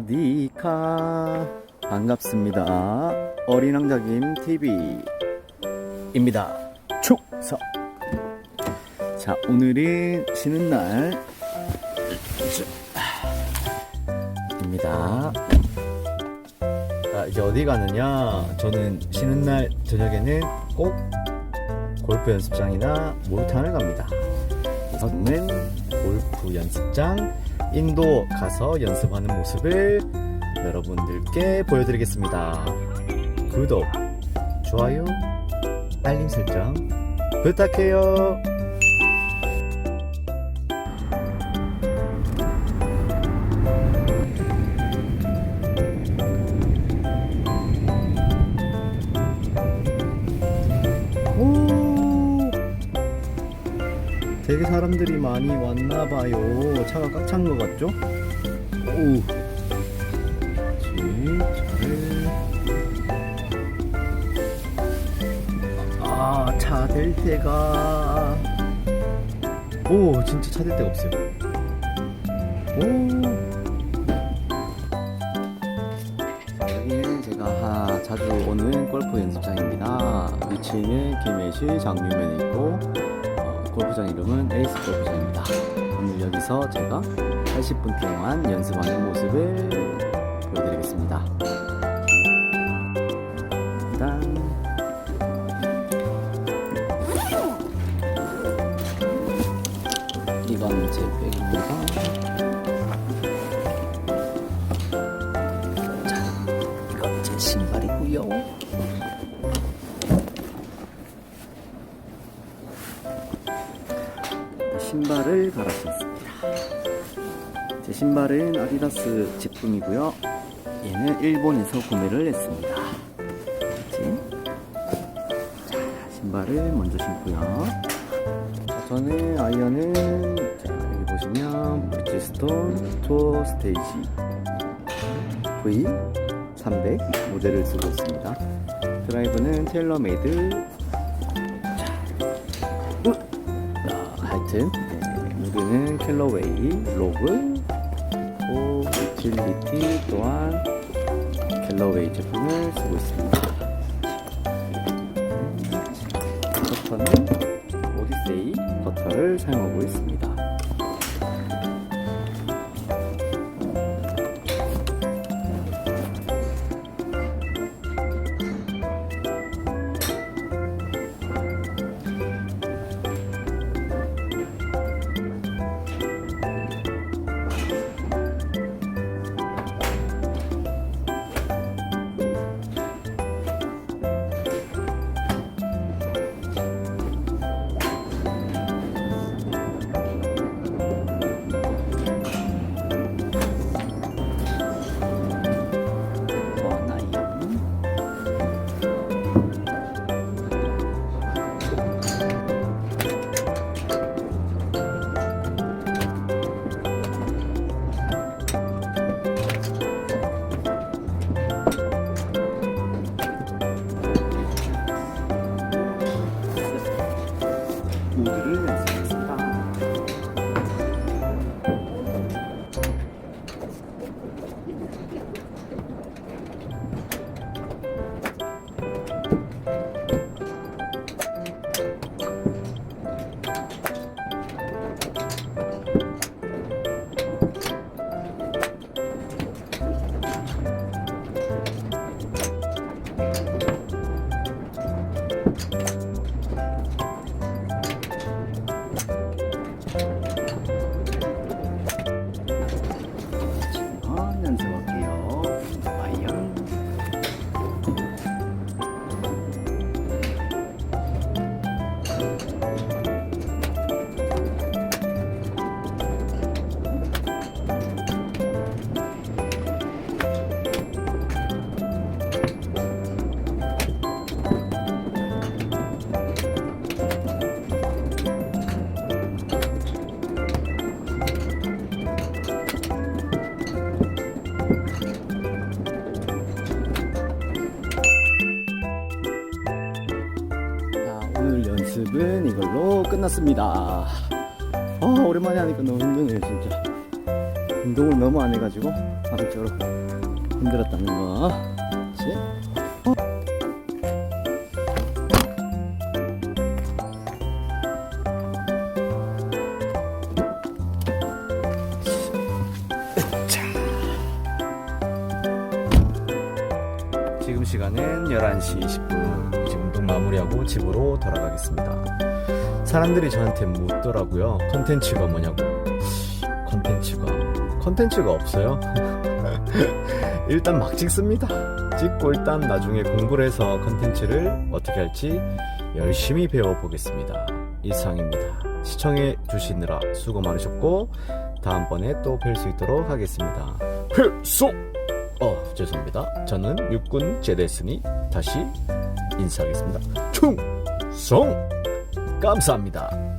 사와디카 반갑습니다. 어린 왕자김 TV입니다. 축석. 자 오늘은 쉬는 날 입니다. 자 이제 어디 가느냐? 저는 쉬는 날 저녁에는 꼭 골프 연습장이나 목욕탕을 갑니다. 저는 골프 연습장 인도 가서 연습하는 모습을 여러분들께 보여드리겠습니다. 구독, 좋아요, 알림 설정 부탁해요. 되게 사람들이 많이 왔나 봐요. 차가 꽉 찬 것 같죠? 오. 그렇지. 차를. 아, 차될 때가. 오, 진짜 차될 데가 없어요. 오. 여기는 제가 하- 자주 오는 골프 연습장입니다. 위치는 김해시 장유면에 있고 어, 골프장 이름은 에이스 골프장입니다. 오늘 여기서 제가 80분 동안 연습하는 모습을 신발을 갈아 신습니다. 제 신발은 아디다스 제품이고요. 얘는 일본에서 구매를 했습니다. 자, 신발을 먼저 신고요. 자, 저는 아이언은 자, 여기 보시면 브리지스톤 투어 스테이지 V 300 모델을 쓰고 있습니다. 드라이브는 텔러메이드. 네, 무드는 캘러웨이 로그 또 유틸리티 또한 캘러웨이 제품을 쓰고 있습니다. 버터는 오디세이 버터를 사용하고 있습니다. 연습은 이걸로 끝났습니다. 아, 오랜만에 하니까 너무 힘드네요, 진짜. 운동을 너무 안 해가지고. 안쪽으로 흔들었다는 거. 자. 지금 시간은 11시 20분. 마무리하고 집으로 돌아가겠습니다. 사람들이 저한테 묻더라고요. 컨텐츠가 뭐냐고. 컨텐츠가. 컨텐츠가 없어요. 일단 막 찍습니다. 찍고 일단 나중에 공부를 해서 컨텐츠를 어떻게 할지 열심히 배워보겠습니다. 이상입니다. 시청해 주시느라 수고 많으셨고 다음번에 또 뵐 수 있도록 하겠습니다. 필수! 어 죄송합니다. 저는 육군 제대했으니 다시 인사하겠습니다. 충성! 감사합니다.